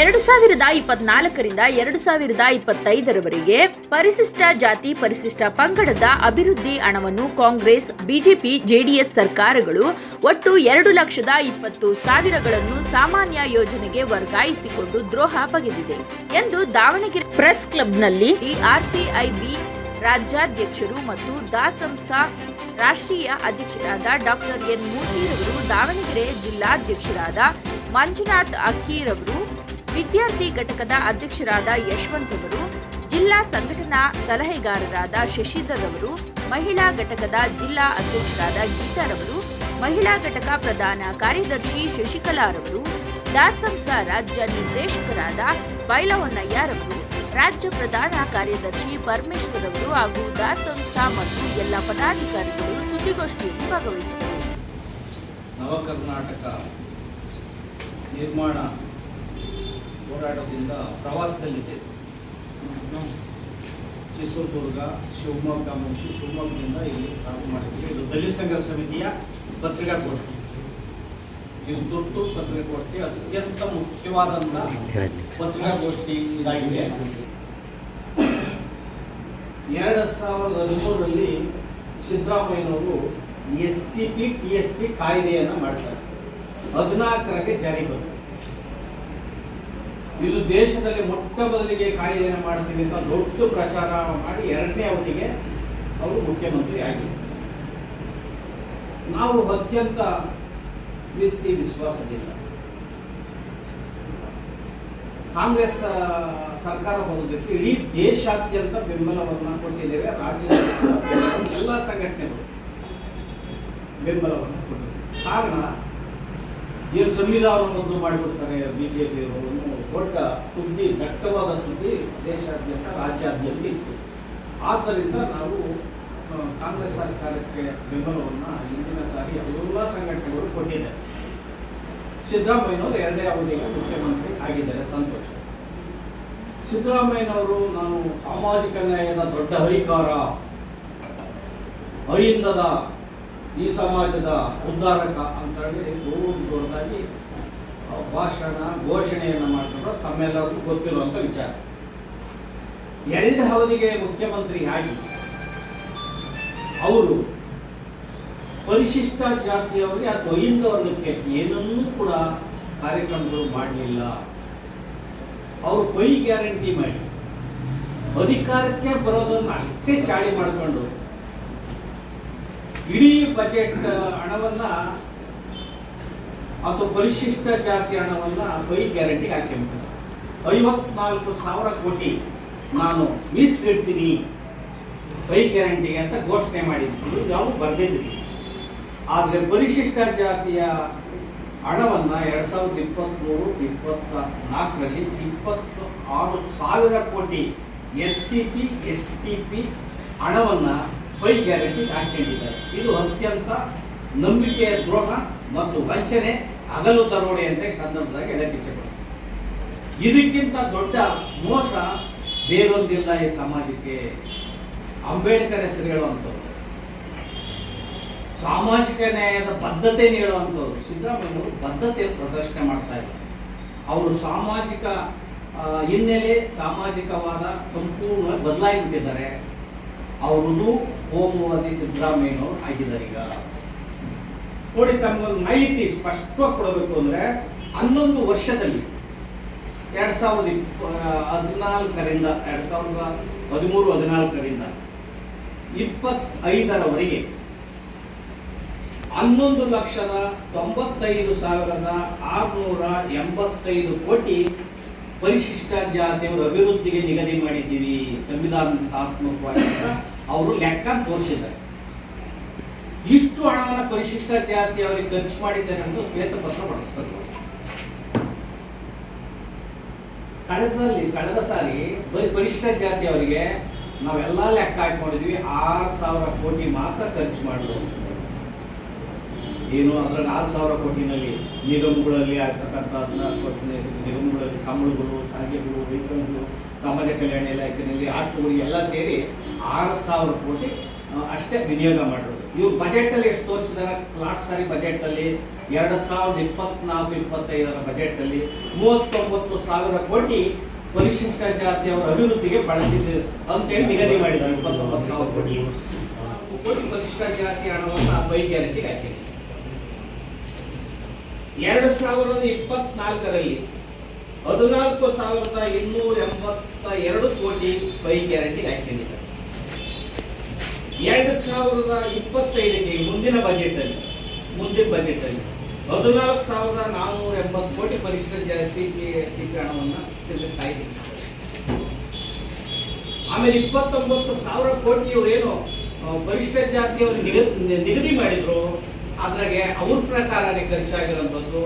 ಎರಡು ಸಾವಿರದ ಇಪ್ಪತ್ನಾಲ್ಕರಿಂದ ಎರಡು ಸಾವಿರದ ಇಪ್ಪತ್ತೈದರವರೆಗೆ ಪರಿಶಿಷ್ಟ ಜಾತಿ, ಪರಿಶಿಷ್ಟ ಪಂಗಡದ ಅಭಿವೃದ್ಧಿ ಹಣವನ್ನು ಕಾಂಗ್ರೆಸ್, ಬಿಜೆಪಿ, ಜೆಡಿಎಸ್ ಸರ್ಕಾರಗಳು ಒಟ್ಟು ಎರಡು ಲಕ್ಷದ ಇಪ್ಪತ್ತು ಸಾವಿರಗಳನ್ನು ಸಾಮಾನ್ಯ ಯೋಜನೆಗೆ ವರ್ಗಾಯಿಸಿಕೊಂಡು ದ್ರೋಹ ಬಗೆದಿದೆ ಎಂದು ದಾವಣಗೆರೆ ಪ್ರೆಸ್ ಕ್ಲಬ್ನಲ್ಲಿ ಆರ್ಟಿಐಬಿ ರಾಜ್ಯಾಧ್ಯಕ್ಷರು ಮತ್ತು ದಾಸಂಸ ರಾಷ್ಟ್ರೀಯ ಅಧ್ಯಕ್ಷರಾದ ಡಾಕ್ಟರ್ ಎನ್ ಮೂರ್ತಿರವರು ದಾವಣಗೆರೆ ಜಿಲ್ಲಾಧ್ಯಕ್ಷರಾದ ಮಂಜುನಾಥ್ ಅಕ್ಕೀರವರು ವಿದ್ಯಾರ್ಥಿ ಘಟಕದ ಅಧ್ಯಕ್ಷರಾದ ಯಶವಂತ್ ಅವರು, ಜಿಲ್ಲಾ ಸಂಘಟನಾ ಸಲಹೆಗಾರರಾದ ಶಶಿಧರ್ ಅವರು, ಮಹಿಳಾ ಘಟಕದ ಜಿಲ್ಲಾ ಅಧ್ಯಕ್ಷರಾದ ಗೀತಾರವರು ಮಹಿಳಾ ಘಟಕ ಪ್ರಧಾನ ಕಾರ್ಯದರ್ಶಿ ಶಶಿಕಲಾರವರು ದಾಸಂಸ ರಾಜ್ಯ ನಿರ್ದೇಶಕರಾದ ಬೈಲವಣ್ಣಯ್ಯರವರು ರಾಜ್ಯ ಪ್ರಧಾನ ಕಾರ್ಯದರ್ಶಿ ಪರಮೇಶ್ವರ್ ಅವರು ಹಾಗೂ ದಾಸಂಸ ಮತ್ತು ಎಲ್ಲ ಪದಾಧಿಕಾರಿಗಳು ಸುದ್ದಿಗೋಷ್ಠಿಯಲ್ಲಿ ಭಾಗವಹಿಸಿದರು. ನವ ಕರ್ನಾಟಕ ನಿರ್ಮಾಣ ಹೋರಾಟದಿಂದ ಪ್ರವಾಸದಲ್ಲಿದೆ. ಚಿತ್ರದುರ್ಗ, ಶಿವಮೊಗ್ಗ ಮುಗಿಸಿ ಶಿವಮೊಗ್ಗದಿಂದ ಇಲ್ಲಿ ಪ್ರಾರಂಭ ಮಾಡಿದ್ದೀವಿ. ಇದು ದಲಿತ ಸಂಘ ಸಮಿತಿಯ ಪತ್ರಿಕಾಗೋಷ್ಠಿ ಇದು ತುರ್ತು ಪತ್ರಿಕಾಗೋಷ್ಠಿ ಅತ್ಯಂತ ಮುಖ್ಯವಾದಂಥ ಪತ್ರಿಕಾಗೋಷ್ಠಿ ಇದಾಗಿದೆ. ಎರಡು ಸಾವಿರದ ಹದಿಮೂರರಲ್ಲಿ ಸಿದ್ದರಾಮಯ್ಯನವರು S C P, T S P ಕಾಯ್ದೆಯನ್ನು ಮಾಡ್ತಾರೆ. ಹದಿನಾಲ್ಕರಕ್ಕೆ ಜಾರಿ ಬಂತು. ಇದು ದೇಶದಲ್ಲಿ ಮೊಟ್ಟ ಮೊದಲಿಗೆ ಕಾಯ್ದೆಯನ್ನು ಮಾಡ್ತೀವಿ ಅಂತ ದೊಡ್ಡ ಪ್ರಚಾರ ಮಾಡಿ ಎರಡನೇ ಅವಧಿಗೆ ಅವರು ಮುಖ್ಯಮಂತ್ರಿ ಆಗಿದ್ದಾರೆ. ನಾವು ಅತ್ಯಂತ ವ್ಯಕ್ತಿ ವಿಶ್ವಾಸದಿಂದ ಕಾಂಗ್ರೆಸ್ ಸರ್ಕಾರ ಬರೋದಕ್ಕೆ ಇಡೀ ದೇಶಾದ್ಯಂತ ಬೆಂಬಲವನ್ನು ಕೊಟ್ಟಿದ್ದೇವೆ. ರಾಜ್ಯದ ಎಲ್ಲ ಸಂಘಟನೆಗಳು ಬೆಂಬಲವನ್ನು ಕೊಟ್ಟಿದ್ದೇವೆ. ಕಾರಣ, ಏನು ಸಂವಿಧಾನವನ್ನು ಮಾಡಿಕೊಡ್ತಾರೆ ಬಿ ಜೆ ಪಿಯವರು ದೊಡ್ಡ ಸುದ್ದಿ ದಟ್ಟವಾದ ಸುದ್ದಿ ದೇಶಾದ್ಯಂತ ರಾಜ್ಯಾದ್ಯಂತ ಇತ್ತು. ಆದ್ದರಿಂದ ನಾವು ಕಾಂಗ್ರೆಸ್ ಸರ್ಕಾರಕ್ಕೆ ಬೆಂಬಲವನ್ನು ಹಿಂದಿನ ಸಾರಿ ಎಲ್ಲ ಸಂಘಟನೆಗಳು ಕೊಟ್ಟಿದೆ. ಸಿದ್ದರಾಮಯ್ಯನವರು ಎರಡನೇ ಅವಧಿಗೆ ಮುಖ್ಯಮಂತ್ರಿ ಆಗಿದ್ದಾರೆ. ಸಂತೋಷ. ಸಿದ್ದರಾಮಯ್ಯನವರು ನಾನು ಸಾಮಾಜಿಕ ನ್ಯಾಯದ ದೊಡ್ಡ ಹರಿಕಾರ. ಅಹಿಂದದ ಈ ಸಮಾಜದ ಉದ್ಧಾರಕ ಅಂತ ಹೇಳಿ ದೊಡ್ಡದಾಗಿ ಆ, ಭಾಷಣ ಘೋಷಣೆಯನ್ನು ಮಾಡಿದ್ರು ತಮ್ಮೆಲ್ಲರಿಗೂ ಗೊತ್ತಿರುವಂಥ ವಿಚಾರ. ಎರಡು ಅವಧಿಗೆ ಮುಖ್ಯಮಂತ್ರಿ ಆಗಿ ಅವರು ಪರಿಶಿಷ್ಟ ಜಾತಿಯವರಿಗೆ ಆ ಅಹಿಂದ ವರ್ಗಕ್ಕೆ ಏನನ್ನೂ ಕೂಡ ಕಾರ್ಯಕ್ರಮಗಳು ಮಾಡಲಿಲ್ಲ. ಅವರು ಪೈ ಗ್ಯಾರಂಟಿ ಮಾಡಿ. ಅಧಿಕಾರಕ್ಕೆ ಬರೋದನ್ನು ಅಷ್ಟೇ ಚಾಳಿ ಮಾಡಿಕೊಂಡು, ಇಡೀ ಬಜೆಟ್ ಹಣವನ್ನ ಅಥವಾ ಪರಿಶಿಷ್ಟ ಜಾತಿ ಹಣವನ್ನ ಬೈ ಗ್ಯಾರಂಟಿ ಹಾಕಿಬಿಟ್ರು ಐವತ್ನಾಲ್ಕು ಸಾವಿರ ಕೋಟಿ ನಾನು ಮೀಸಲಿಡ್ತೀನಿ ಬೈ ಗ್ಯಾರಂಟಿಗೆ ಅಂತ ಘೋಷಣೆ ಮಾಡಿದ್ವಿ ನಾವು ಬರೆದಿದ್ವಿ ಆದರೆ ಪರಿಶಿಷ್ಟ ಜಾತಿಯ ಹಣವನ್ನು ಎರಡು ಸಾವಿರದ ಇಪ್ಪತ್ತ್ಮೂರು ಇಪ್ಪತ್ತ ನಾಲ್ಕರಲ್ಲಿ ಇಪ್ಪತ್ತು ಆರು ಸಾವಿರ ಕೋಟಿ S C P S T P ಹಣವನ್ನು ಬೈ ಗ್ಯಾರಂಟಿಗೆ ಹಾಕೊಂಡಿದ್ದಾರೆ ಇದು ಅತ್ಯಂತ ನಂಬಿಕೆಯ ದ್ರೋಹ ಮತ್ತು ವಂಚನೆ. ಹಗಲು ತರೋಡಿ ಅಂತ ಈ ಸಂದರ್ಭದಾಗ ಹೇಳಕ್ಕೆ ಇದಕ್ಕಿಂತ ದೊಡ್ಡ ಮೋಸ ಬೇರೊಂದಿಲ್ಲ ಈ ಸಮಾಜಕ್ಕೆ. ಅಂಬೇಡ್ಕರ್ ಹೆಸರು ಹೇಳುವಂಥವ್ರು. ಸಾಮಾಜಿಕ ನ್ಯಾಯದ ಬದ್ಧತೆ ಹೇಳುವಂಥವ್ರು. ಸಿದ್ದರಾಮಯ್ಯವರು ಬದ್ಧತೆ ಪ್ರದರ್ಶನ ಮಾಡ್ತಾ ಇದ್ದಾರೆ. ಅವರು ಸಾಮಾಜಿಕ ಹಿನ್ನೆಲೆ, ಸಾಮಾಜಿಕವಾದ ಸಂಪೂರ್ಣ ಬದಲಾಗಿಬಿಟ್ಟಿದ್ದಾರೆ ಅವರದು ಹೋಮವಾದಿ ಸಿದ್ದರಾಮಯ್ಯನವರು ಆಗಿದ್ದಾರೆ ಈಗ. ನೋಡಿ ತಮಗೊಂದು ಮಾಹಿತಿ ಸ್ಪಷ್ಟವಾಗಿ ಕೊಡಬೇಕು ಅಂದರೆ ಹನ್ನೊಂದು ವರ್ಷದಲ್ಲಿ ಎರಡು ಸಾವಿರದ ಇಪ್ಪ ಹದಿನಾಲ್ಕರಿಂದ, ಎರಡು ಸಾವಿರದ ಹದಿಮೂರು, ಹದಿನಾಲ್ಕರಿಂದ ಇಪ್ಪತ್ತೈದರವರೆಗೆ ಹನ್ನೊಂದು ಲಕ್ಷದ ತೊಂಬತ್ತೈದು ಸಾವಿರದ ಆರುನೂರ ಎಂಬತ್ತೈದು ಕೋಟಿ ಪರಿಶಿಷ್ಟ ಜಾತಿಯವರ ಅಭಿವೃದ್ಧಿಗೆ ನಿಗದಿ ಮಾಡಿದ್ದೀವಿ. ಸಂವಿಧಾನಾತ್ಮಕವಾಗಿ ಅವರು ಲೆಕ್ಕ ತೋರಿಸಿದ್ದಾರೆ. ಇಷ್ಟು ಹಣವನ್ನು ಪರಿಶಿಷ್ಟ ಜಾತಿ ಅವರಿಗೆ ಖರ್ಚು ಮಾಡಿದ್ದಾರೆ ಎಂದು ಶ್ವೇತಪತ್ರ ಪಡಿಸ್ತಾರೆ ಕಳೆದಲ್ಲಿ, ಕಳೆದ ಸಾರಿ ಬರೀ ಪರಿಶಿಷ್ಟ ಜಾತಿ ಅವರಿಗೆ ನಾವೆಲ್ಲ ಲೆಕ್ಕ ಹಾಕೊಂಡಿದ್ವಿ ಆರು ಸಾವಿರ ಕೋಟಿ ಮಾತ್ರ ಖರ್ಚು ಮಾಡಿದ್ರು ಏನು ಅದರಲ್ಲಿ ಆರು ಸಾವಿರ ಕೋಟಿನಲ್ಲಿ ನಿಗಮಗಳಲ್ಲಿ ಆಗ್ತಕ್ಕಂಥ ನಿಗಮಗಳಲ್ಲಿ ಸಂಬಳಗಳು ಸಾರಿಗೆಗಳು ವೆಹಿಕಲ್ಗಳು ಸಮಾಜ ಕಲ್ಯಾಣ ಇಲಾಖೆಯಲ್ಲಿ ಆಟಗಳು ಎಲ್ಲ ಸೇರಿ ಆರು ಸಾವಿರ ಕೋಟಿ ಅಷ್ಟೇ ವಿನಿಯೋಗ ಮಾಡಿರೋದು ಇವ್ರು ಬಜೆಟ್ ಅಲ್ಲಿ ಎಷ್ಟು ತೋರಿಸಿದ್ದಾರೆ ಲಾಸ್ಟ್ ಸಾರಿ ಬಜೆಟ್ ಅಲ್ಲಿ ಎರಡು ಸಾವಿರದ ಇಪ್ಪತ್ನಾಲ್ಕು, ಇಪ್ಪತ್ತೈದರ ಬಜೆಟ್ ಅಲ್ಲಿ ಮೂವತ್ತೊಂಬತ್ತು ಸಾವಿರ ಕೋಟಿ ಪರಿಶಿಷ್ಟ ಜಾತಿಯವರ ಅಭಿವೃದ್ಧಿಗೆ ಬಳಸಿದೆ ಅಂತೇಳಿ ನಿಗದಿ ಮಾಡಿದ್ದಾರೆ. ಇಪ್ಪತ್ತೊಂಬತ್ತು ಸಾವಿರ ಕೋಟಿ. ಕೋಟಿ ಪರಿಶಿಷ್ಟ ಜಾತಿ ಹಣವನ್ನು ಬೈ ಗ್ಯಾರಂಟಿಗೆ ಹಾಕಿದೆ ಎರಡು ಸಾವಿರದ ಇಪ್ಪತ್ನಾಲ್ಕರಲ್ಲಿ ಹದಿನಾಲ್ಕು ಸಾವಿರದ ಇನ್ನೂರ ಎಂಬತ್ತ ಎರಡು ಕೋಟಿ ಬೈ ಗ್ಯಾರಂಟಿ ಹಾಕೊಂಡಿದ್ದಾರೆ ಎರಡು ಸಾವಿರದ ಇಪ್ಪತ್ತೈದಕ್ಕೆ ಮುಂದಿನ ಬಜೆಟ್ ಅಲ್ಲಿ ಮುಂದಿನ ಬಜೆಟ್ ಅಲ್ಲಿ ಹದಿನಾಲ್ಕು ಸಾವಿರದ ನಾನ್ನೂರ ಎಂಬತ್ತು ಕೋಟಿ ಪರಿಷ್ಠ ಜಾಸ್ತಿ ಎಸ್ ಟಿ ಆಮೇಲೆ ಇಪ್ಪತ್ತೊಂಬತ್ತು ಸಾವಿರ ಕೋಟಿ ಏನು ಪರಿಷ್ಠ ಜಾತಿಯವರು ನಿಗದಿ ನಿಗದಿ ಮಾಡಿದ್ರು. ಅದ್ರಾಗೆ ಅವ್ರ ಪ್ರಕಾರನೇ ಖರ್ಚಾಗಿರೋಂಥದ್ದು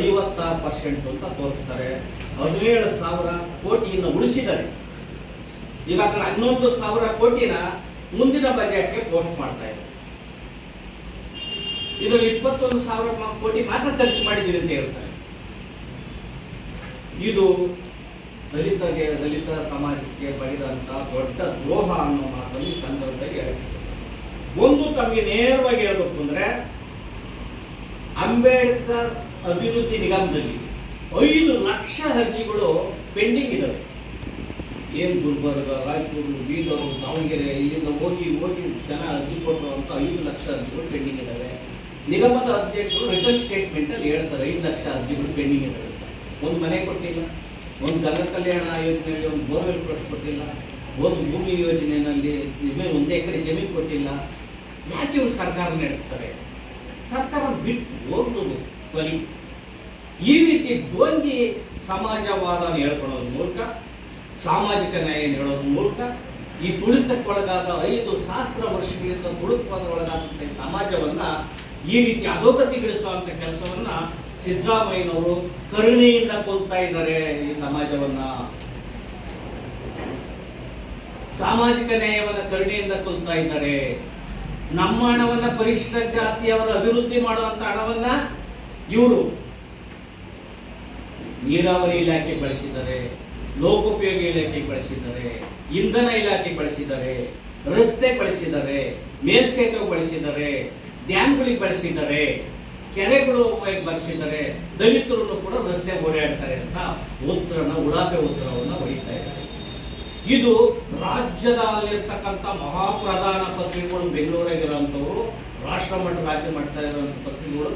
ಐವತ್ತಾರು ಪರ್ಸೆಂಟ್ ಅಂತ ತೋರಿಸ್ತಾರೆ. ಹದಿನೇಳು ಸಾವಿರ ಕೋಟಿಯಿಂದ ಉಳಿಸಿದ್ದಾರೆ. ಇವಾಗ ಹನ್ನೊಂದು ಸಾವಿರ ಕೋಟಿನ ಮುಂದಿನ ಬಜೆಟ್ಗೆ ಪೋಸ್ಟ್ ಮಾಡ್ತಾ ಇದ್ದಾರೆ. ಇದು ಇಪ್ಪತ್ತೊಂದು ಸಾವಿರ ಕೋಟಿ ಮಾತ್ರ ಖರ್ಚು ಮಾಡಿದ್ದೀವಿ ಅಂತ ಹೇಳ್ತಾರೆ. ಇದು ದಲಿತಗೆ ದಲಿತ ಸಮಾಜಕ್ಕೆ ಬಗೆದಂತ ದೊಡ್ಡ ದ್ರೋಹ ಅನ್ನೋ ಮಾತನ್ನು ಈ ಸಂದರ್ಭದಲ್ಲಿ ಹೇಳಕ್ಕೆ ಒಂದು ತಮಗೆ ನೇರವಾಗಿ ಹೇಳಬೇಕು ಅಂದ್ರೆ, ಅಂಬೇಡ್ಕರ್ ಅಭಿವೃದ್ಧಿ ನಿಗಮದಲ್ಲಿ ಐದು ಲಕ್ಷ ಅರ್ಜಿಗಳು ಪೆಂಡಿಂಗ್ ಇದಾವೆ. ಏನ್ ಗುಲ್ಬರ್ಗ ರಾಯಚೂರು ಬೀದರು ದಾವಣಗೆರೆ, ಇಲ್ಲಿಂದ ಹೋಗಿ ಹೋಗಿ ಜನ ಅರ್ಜಿ ಕೊಟ್ಟರು ಅಂತ ಐದು ಲಕ್ಷ ಅರ್ಜಿಗಳು ಪೆಂಡಿಂಗ್ ಇದಾವೆ. ನಿಗಮದ ಅಧ್ಯಕ್ಷರು ರಿಟರ್ನ್ ಸ್ಟೇಟ್ಮೆಂಟ್ ಅಲ್ಲಿ ಹೇಳ್ತಾರೆ, ಐದು ಲಕ್ಷ ಅರ್ಜಿಗಳು ಪೆಂಡಿಂಗ್ ಅಂತ. ಒಂದು ಮನೆ ಕೊಟ್ಟಿಲ್ಲ, ಒಂದು ಗಂಗ ಕಲ್ಯಾಣ ಯೋಜನೆಯಲ್ಲಿ ಒಂದು ಬೋರ್ವೆಲ್ ಕೊಟ್ಟಿಲ್ಲ, ಒಂದು ಭೂಮಿ ಯೋಜನೆಯಲ್ಲಿ ಒಂದು ಎಕರೆ ಜಮೀನು ಕೊಟ್ಟಿಲ್ಲ. ಯಾಕೆ ಇವರು ಸರ್ಕಾರ ನಡೆಸ್ತಾರೆ? ಸರ್ಕಾರ ಬಿಟ್ಟು ಹೋಗ್ಬೋದು ಬಲಿ. ಈ ರೀತಿ ಡೋಂಗಿ ಸಮಾಜವಾದ ಹೇಳ್ಕೊಳ್ಳೋದ್ರ ಮೂಲಕ ಸಾಮಾಜಿಕ ನ್ಯಾಯ ಹೇಳೋದ್ರ ಮೂಲಕ ಈ ತುಳಿತಕ್ಕೊಳಗಾದ ಐದು ಸಹಸ್ರ ವರ್ಷಗಳಿಂದ ತುಳಿತಕ್ಕೊಳಗಾದಂಥ ಈ ಸಮಾಜವನ್ನ ಈ ರೀತಿ ಅಧೋಗತಿಗೊಳಿಸುವಂತ ಕೆಲಸವನ್ನ ಸಿದ್ದರಾಮಯ್ಯನವರು ಕರುಣೆಯಿಂದ ಕೊಲ್ತಾ ಇದ್ದಾರೆ ಈ ಸಮಾಜವನ್ನ. ಸಾಮಾಜಿಕ ನ್ಯಾಯವನ್ನ ಕರುಣೆಯಿಂದ ಕೊಲ್ತಾ ಇದ್ದಾರೆ. ನಮ್ಮ ಹಣವನ್ನ ಪರಿಶಿಷ್ಟ ಜಾತಿಯವರ ಅಭಿವೃದ್ಧಿ ಮಾಡುವಂತ ಹಣವನ್ನ ಇವರು ನೀರಾವರಿ ಇಲಾಖೆ ಬಳಸಿದ್ದಾರೆ. ಲೋಕೋಪಯೋಗಿ ಇಲಾಖೆ ಬಳಸಿದ್ದಾರೆ, ಇಂಧನ ಇಲಾಖೆ ಬಳಸಿದ್ದಾರೆ, ರಸ್ತೆ ಬಳಸಿದ್ದಾರೆ, ಮೇಲ್ಸೇತುವೆ ಬಳಸಿದ್ದಾರೆ, ಡ್ಯಾಮ್ಗಳಿಗೆ ಬಳಸಿದ್ದಾರೆ, ಕೆರೆಗಳು ಬಳಸಿದ್ದಾರೆ ದಲಿತರನ್ನು ಕೂಡ ರಸ್ತೆ ಓಡಾಡ್ತಾರೆ ಅಂತ ಉತ್ತರನ ಉಡಾಪೆ ಉತ್ತರವನ್ನು ಹೊಡಿತಾ ಇದ್ದಾರೆ. ಇದು ರಾಜ್ಯದಲ್ಲಿರ್ತಕ್ಕಂಥ ಮಹಾಪ್ರಧಾನ ಪತ್ರಿಕೆಗಳು ಬೆಂಗಳೂರಾಗಿರುವಂಥವ್ರು ರಾಷ್ಟ್ರ ಮಟ್ಟ ರಾಜ್ಯ ಮಟ್ಟ ಇರುವಂಥ ಪತ್ರಿಕೆಗಳು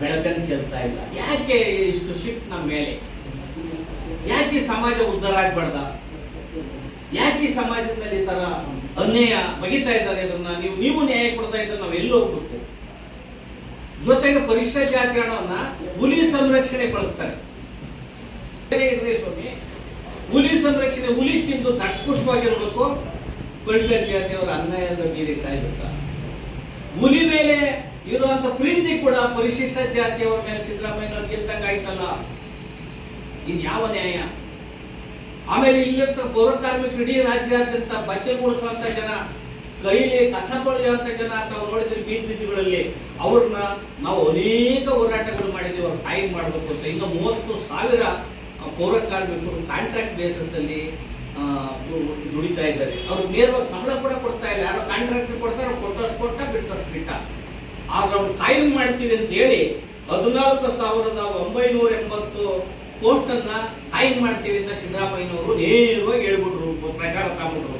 ಬೆಳಕನ್ನು ಚೆಲ್ತಾ ಇಲ್ಲ. ಯಾಕೆ ಇಷ್ಟು ಶಿಫ್ಟ್ ನಮ್ಮ ಮೇಲೆ? ಯಾಕೆ ಈ ಸಮಾಜ ಉದ್ಧಾರ ಆಗ್ಬಾರ್ದ? ಯಾಕೆ ಈ ಸಮಾಜದಲ್ಲಿ ತರ ಅನ್ಯಾಯ ಬಗಿತಾ ಇದ್ದಾರೆ ಇದನ್ನ? ನೀವು ನೀವು ನ್ಯಾಯ ಕೊಡ್ತಾ ಇದ್ದಾರೆ ನಾವು ಎಲ್ಲಿ ಹೋಗ್ಬೇಕು? ಜೊತೆಗೆ ಪರಿಶಿಷ್ಟ ಜಾತಿ ಹಣವನ್ನ ಹುಲಿ ಸಂರಕ್ಷಣೆ ಬಳಸ್ತಾರೆ. ಸ್ವಾಮಿ. ಹುಲಿ ಸಂರಕ್ಷಣೆ, ಹುಲಿ ತಿಂದು ದಷ್ಟಪುಷ್ಟವಾಗಿರ್ಬೇಕು ಪರಿಷ್ಠ ಜಾತಿಯವರ ಅನ್ಯಾಯದ ಮೀರಿ ಸಾಯ್ಬೇಕ? ಹುಲಿ ಮೇಲೆ ಇರುವಂತ ಪ್ರೀತಿ ಕೂಡ ಪರಿಶಿಷ್ಟ ಜಾತಿಯವರ ಮೇಲೆ ಸಿದ್ದರಾಮಯ್ಯ ಗೆಲ್ದಂಗ ಆಯ್ತಲ್ಲ ಇದು ಯಾವ ನ್ಯಾಯ? ಆಮೇಲೆ ಇಲ್ಲಿಂತ ಪೌರ ಕಾರ್ಮಿಕರು ಇಡೀ ರಾಜ್ಯಾದ್ಯಂತ ಬಚ್ಚೆಗೂಡಿಸುವಂತ ಜನ ಕೈಲಿ ಕಸ ಬಳಿಯುವಂತ ಜನ ತಾವು ನೋಡಿದ್ರೆ ಬೀದಿ ಬೀದಿಗಳಲ್ಲಿ ಅವ್ರನ್ನ ನಾವು ಅನೇಕ ಹೋರಾಟಗಳು ಮಾಡಿದ್ದೀವಿ, ಅವ್ರು ಟೈಮ್ ಮಾಡಬೇಕು ಅಂತ. ಈಗ ಮೂವತ್ತು ಸಾವಿರ ಪೌರ ಕಾರ್ಮಿಕರು ಕಾಂಟ್ರಾಕ್ಟ್ ಬೇಸಸ್ ಅಲ್ಲಿ ದುಡಿತಾ ಇದ್ದಾರೆ. ಅವ್ರಿಗೆ ನೇರವಾಗಿ ಸಂಬಳ ಕೂಡ ಕೊಡ್ತಾ ಇಲ್ಲ. ಯಾರೋ ಕಾಂಟ್ರಾಕ್ಟ್ ಕೊಡ್ತಾರೆ, ಅವ್ರು ಕೊಟ್ಟಷ್ಟು ಕೊಟ್ಟ ಬಿಟ್ಟಷ್ಟು ಬಿಟ್ಟ ಆದ್ರೆ ಅವ್ರು ಕಾಯಂ ಮಾಡ್ತೀವಿ ಅಂತ ಹೇಳಿ ಹದಿನಾಲ್ಕು ಸಾವಿರದ ಒಂಬೈನೂರ ಎಂಬತ್ತು ಪೋಸ್ಟ್ ಅನ್ನ ಮಾಡ್ತೀವಿ ಅಂತ ಸಿದ್ದರಾಮಯ್ಯನವರು ನೇರವಾಗಿ ಹೇಳ್ಬಿಟ್ರು ಪ್ರಚಾರ ತಗೊಂಡ್ರು.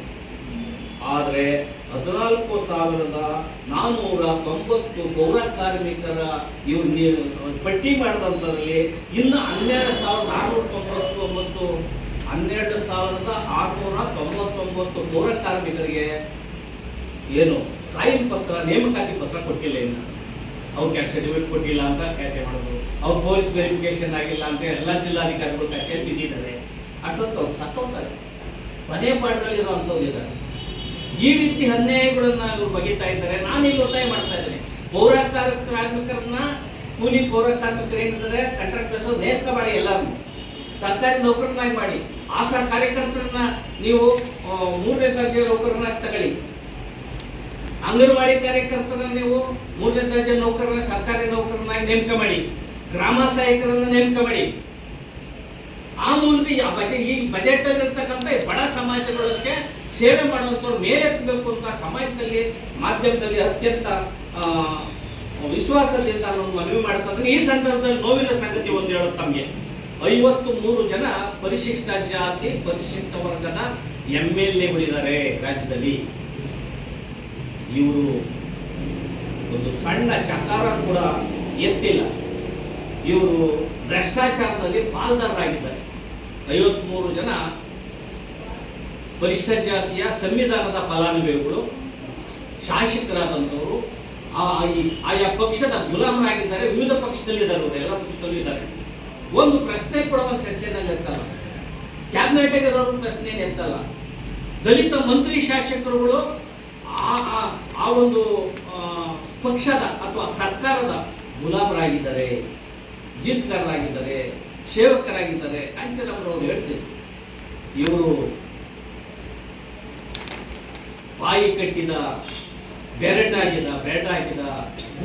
ಆದರೆ ಹದಿನಾಲ್ಕು ಸಾವಿರದ ನಾನ್ನೂರ ತೊಂಬತ್ತು ಪೌರ ಕಾರ್ಮಿಕರ ಇವ್ರು ಪಟ್ಟಿ ಮಾಡಿದಂಥದ್ರಲ್ಲಿ ಇನ್ನು ಹನ್ನೆರಡು ಸಾವಿರದ ಆರುನೂರ ತೊಂಬತ್ತೊಂಬತ್ತು ಹನ್ನೆರಡು ಸಾವಿರದ ಆರುನೂರ ತೊಂಬತ್ತೊಂಬತ್ತು ಪೌರ ಕಾರ್ಮಿಕರಿಗೆ ಏನು ಕಾಯಂ ಪತ್ರ, ನೇಮಕಾತಿ ಪತ್ರ ಕೊಟ್ಟಿಲ್ಲ ಇನ್ನು. ಅವ್ರು ಸರ್ಟಿಫಿಕೇಟ್ ಕೊಟ್ಟಿಲ್ಲ ಅಂತ ಖಾತೆ ಮಾಡೋದು ಅವ್ರು ಪೊಲೀಸ್ ವೆರಿಫಿಕೇಶನ್ ಆಗಿಲ್ಲ ಅಂತ ಎಲ್ಲ ಜಿಲ್ಲಾಧಿಕಾರಿಗಳು ಕಚೇರಿ ಬಿದ್ದಿದ್ದಾರೆ ಅಷ್ಟೊತ್ತು ಸತ್ತೋಗ್ತಾರೆ. ಮನೆ ಪಾಠದಲ್ಲಿ ಇರುವಂಥವ್ರು ಇದ್ದಾರೆ. ಈ ರೀತಿ ಅನ್ಯಾಯಗಳನ್ನ ಇವ್ರು ಬಗೆತಾ ಇದ್ದಾರೆ. ನಾನು ಇಲ್ಲಿ ಒತ್ತಾಯ ಮಾಡ್ತಾ ಇದ್ದೇನೆ. ಪೌರ ಕಾರ್- ಕಾರ್ಮಿಕರನ್ನ ಕೂಲಿ ಪೌರ ಕಾರ್ಮಿಕರು ಏನಿದ್ದಾರೆ ಕಾಂಟ್ರಾಕ್ಟರ್ಸ್ ನೇಮಕ ಮಾಡಿ ಎಲ್ಲರೂ ಸರ್ಕಾರಿ ನೌಕರನ್ನಾಗಿ ಮಾಡಿ. ಆಶಾ ಕಾರ್ಯಕರ್ತರನ್ನ ನೀವು ಮೂರನೇ ದರ್ಜೆ ನೌಕರನ್ನಾಗಿ ತಗೊಳ್ಳಿ. ಅಂಗನವಾಡಿ ಕಾರ್ಯಕರ್ತರ ನೀವು ಮೂರನೇ ದರ್ಜೆ ನೌಕರನ, ಸರ್ಕಾರಿ ನೌಕರನಾಗಿ ನೇಮಕ ಮಾಡಿ ಗ್ರಾಮ ಸಹಾಯಕರನ್ನ ನೇಮಕ ಮಾಡಿ. ಆ ಮೂಲಕ ಈ ಬಜೆಟ್ ಈ ಬಜೆಟ್ ಇರ್ತಕ್ಕಂಥ ಬಡ ಸಮಾಜಗಳಕ್ಕೆ ಸೇವೆ ಮಾಡುವಂಥವ್ರು ಮೇಲೆತ್ತಬೇಕು ಅಂತ ಸಮಾಜದಲ್ಲಿ, ಮಾಧ್ಯಮದಲ್ಲಿ ಅತ್ಯಂತ ವಿಶ್ವಾಸದಿಂದ ಮನವಿ ಮಾಡ್ತಾರೆ ಈ ಸಂದರ್ಭದಲ್ಲಿ ನೋವಿನ ಸಂಗತಿ ಒಂದು ಹೇಳೋದು ತಮಗೆ ಐವತ್ತು ಮೂರು ಜನ ಪರಿಶಿಷ್ಟ ಜಾತಿ, ಪರಿಶಿಷ್ಟ ವರ್ಗದ ಎಂ ಎಲ್ ಎಗಳಿದ್ದಾರೆ ರಾಜ್ಯದಲ್ಲಿ. ಇವರು ಒಂದು ಸಣ್ಣ ಚಕಾರ ಕೂಡ ಎತ್ತಿಲ್ಲ. ಇವರು ಭ್ರಷ್ಟಾಚಾರದಲ್ಲಿ ಪಾಲ್ದಾರರಾಗಿದ್ದಾರೆ ಐವತ್ಮೂರು ಜನ ಪರಿಷ್ಠ ಜಾತಿಯ ಸಂವಿಧಾನದ ಫಲಾನುಭವಿಗಳು, ಶಾಸಕರಾದಂಥವರು ಆಯಾ ಪಕ್ಷದ ಗುಲಾಮರಾಗಿದ್ದಾರೆ, ವಿವಿಧ ಪಕ್ಷದಲ್ಲಿದ್ದಾರೆ ಅವರು ಎಲ್ಲ ಪಕ್ಷದಲ್ಲೂ ಇದ್ದಾರೆ. ಒಂದು ಪ್ರಶ್ನೆ ಕೂಡ ಒಂದು ಸೆಷನಲ್ಲಿ ಎತ್ತಲ್ಲ. ಕ್ಯಾಬಿನೆಟ್ ಇರೋರು ಪ್ರಶ್ನೆ ಎತ್ತಲ್ಲ? ದಲಿತ ಮಂತ್ರಿ ಶಾಸಕರುಗಳು ಆ ಒಂದು ಪಕ್ಷದ ಅಥವಾ ಸರ್ಕಾರದ ಗುಲಾಮರಾಗಿದ್ದಾರೆ ಜೀತ್ಕಾರರಾಗಿದ್ದಾರೆ ಸೇವಕರಾಗಿದ್ದಾರೆ ಅವರು ಹೇಳ್ತಿದ್ರು. ಇವರು ಬಾಯಿ ಕಟ್ಟಿದ ಬೆರೆಟ್ ಆಗಿದ ಬೆರಟ್ ಹಾಕಿದ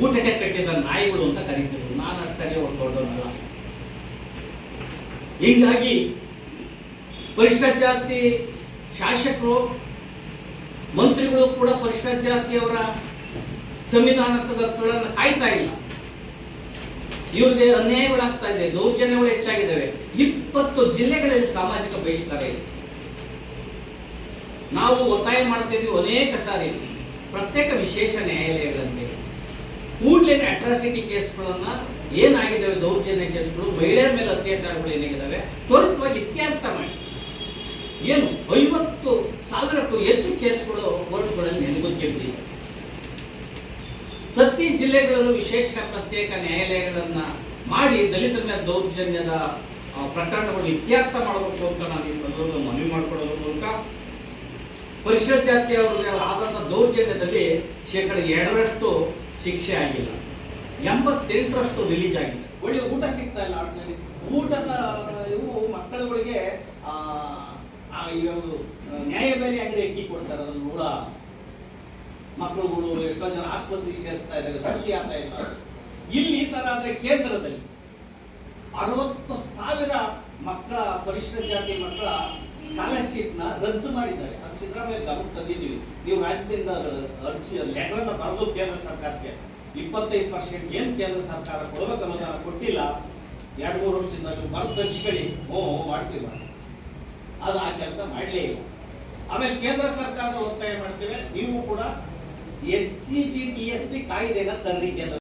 ಊಟಕ್ಕೆ ಕಟ್ಟಿದ ನಾಯಿಗಳು ಅಂತ ಕರೀತಿದ್ರು. ನಾನು ಅಷ್ಟೇ ದೊಡ್ಡವನಲ್ಲ ಹೀಗಾಗಿ ಜಾತಿ ಶಾಸಕರು ಮಂತ್ರಿಗಳು ಕೂಡ ಪರಿಶಿಷ್ಟ ಜಾತಿಯವರ ಸಂವಿಧಾನಗಳನ್ನು ಕಾಯ್ತಾ ಇಲ್ಲ. ಇವರಿಗೆ ಅನ್ಯಾಯಗಳಾಗ್ತಾ ಇದೆ, ದೌರ್ಜನ್ಯಗಳು ಹೆಚ್ಚಾಗಿದ್ದಾವೆ. ಇಪ್ಪತ್ತು ಜಿಲ್ಲೆಗಳಲ್ಲಿ ಸಾಮಾಜಿಕ ಬಹಿಷ್ಕಾರ ಇದೆ. ನಾವು ಒತ್ತಾಯ ಮಾಡ್ತಾ ಅನೇಕ ಸಾರಿ. ಪ್ರತ್ಯೇಕ ವಿಶೇಷ ನ್ಯಾಯಾಲಯಗಳಂತೆ. ಕೂಡಲೇ ಅಟ್ರಾಸಿಟಿ ಕೇಸ್ಗಳನ್ನ ಏನಾಗಿದ್ದಾವೆ, ದೌರ್ಜನ್ಯ ಕೇಸ್ಗಳು, ಮಹಿಳೆಯರ ಮೇಲೆ ಅತ್ಯಾಚಾರಗಳು ಏನಾಗಿದ್ದಾವೆ, ತ್ವರಿತವಾಗಿ ಇತ್ಯರ್ಥ ಮಾಡಿ. ಏನು, ಐವತ್ತು ಸಾವಿರಕ್ಕೂ ಹೆಚ್ಚು ಕೇಸ್ಗಳು ಕೋರ್ಟ್ಗಳಲ್ಲಿ ಬಿದ್ದಿದೆ ಪ್ರತಿ ಜಿಲ್ಲೆಗಳಲ್ಲೂ ವಿಶೇಷ ಪ್ರತ್ಯೇಕ ನ್ಯಾಯಾಲಯಗಳನ್ನ ಮಾಡಿ ದಲಿತರ ಮೇಲೆ ದೌರ್ಜನ್ಯದ ಪ್ರಕರಣಗಳು ಇತ್ಯರ್ಥ ಮಾಡಬೇಕು ಅಂತ ನಾನು ಈ ಸಂದರ್ಭದಲ್ಲಿ ಮನವಿ ಮಾಡಿಕೊಡೋದ್ರ ಮೂಲಕ ಪರಿಷತ್ ಜಾತಿಯವರಿಗೆ ಆದಂತ ದೌರ್ಜನ್ಯದಲ್ಲಿ ಶೇಕಡ ಎರಡರಷ್ಟು ಶಿಕ್ಷೆ ಆಗಿಲ್ಲ. ಎಂಬತ್ತೆಂಟರಷ್ಟು ರಿಲೀಸ್ ಆಗಿದೆ. ಒಳ್ಳೆ ಊಟ ಸಿಗ್ತಾ ಇಲ್ಲ ಊಟದ, ಇವು ಮಕ್ಕಳುಗಳಿಗೆ ಆ, ಇವ್ರು ನ್ಯಾಯಬೆಲೆ ಅಂಗಡಿ ಅಕ್ಕಿ ಕೊಡ್ತಾರೆ ಅದನ್ನು ಹುಳ ಮಕ್ಕಳುಗಳು ಎಷ್ಟೋ ಜನ ಆಸ್ಪತ್ರೆ ಸೇರಿಸ್ತಾ ಇದ್ದಾರೆ ಸುದ್ದಿ ಆಗ್ತಾ ಇಲ್ಲ ಇಲ್ಲಿ ಈ ತರ ಆದ್ರೆ ಕೇಂದ್ರದಲ್ಲಿ ಅರವತ್ತು ಸಾವಿರ ಮಕ್ಕಳ ಪರಿಶಿಷ್ಟ ಜಾತಿ ಮಕ್ಕಳ ಸ್ಕಾಲರ್ಶಿಪ್ನ ರದ್ದು ಮಾಡಿದ್ದಾರೆ. ಅದು ಸಿದ್ದರಾಮಯ್ಯ ಗಮನಕ್ಕೆ ತಂದಿದ್ದೀವಿ. ನೀವು ರಾಜ್ಯದಿಂದ ಅರ್ಜಿ ಲೆಟರ್ ಬರೆದು ಕೇಂದ್ರ ಸರ್ಕಾರಕ್ಕೆ. ಇಪ್ಪತ್ತೈದು ಪರ್ಸೆಂಟ್ ಏನು ಕೇಂದ್ರ ಸರ್ಕಾರ ಕೊಡಬೇಕು ಅನುದಾನ ಕೊಟ್ಟಿಲ್ಲ. ಎರಡು ಮೂರು ವರ್ಷದಿಂದ ನೀವು ಬರೆದು ಓ ಮಾಡ್ತೀವಿ ಮಾಡಿ ಅದು ಆ ಕೆಲಸ ಮಾಡಲೇ ಇಲ್ಲ. ಆಮೇಲೆ ಕೇಂದ್ರ ಸರ್ಕಾರದ ಒತ್ತಾಯ ಮಾಡ್ತೇವೆ, ನೀವು ಕೂಡ S C B T S P ಕಾಯ್ದೆನ ತರ್ರಿ ಕೇಂದ್ರ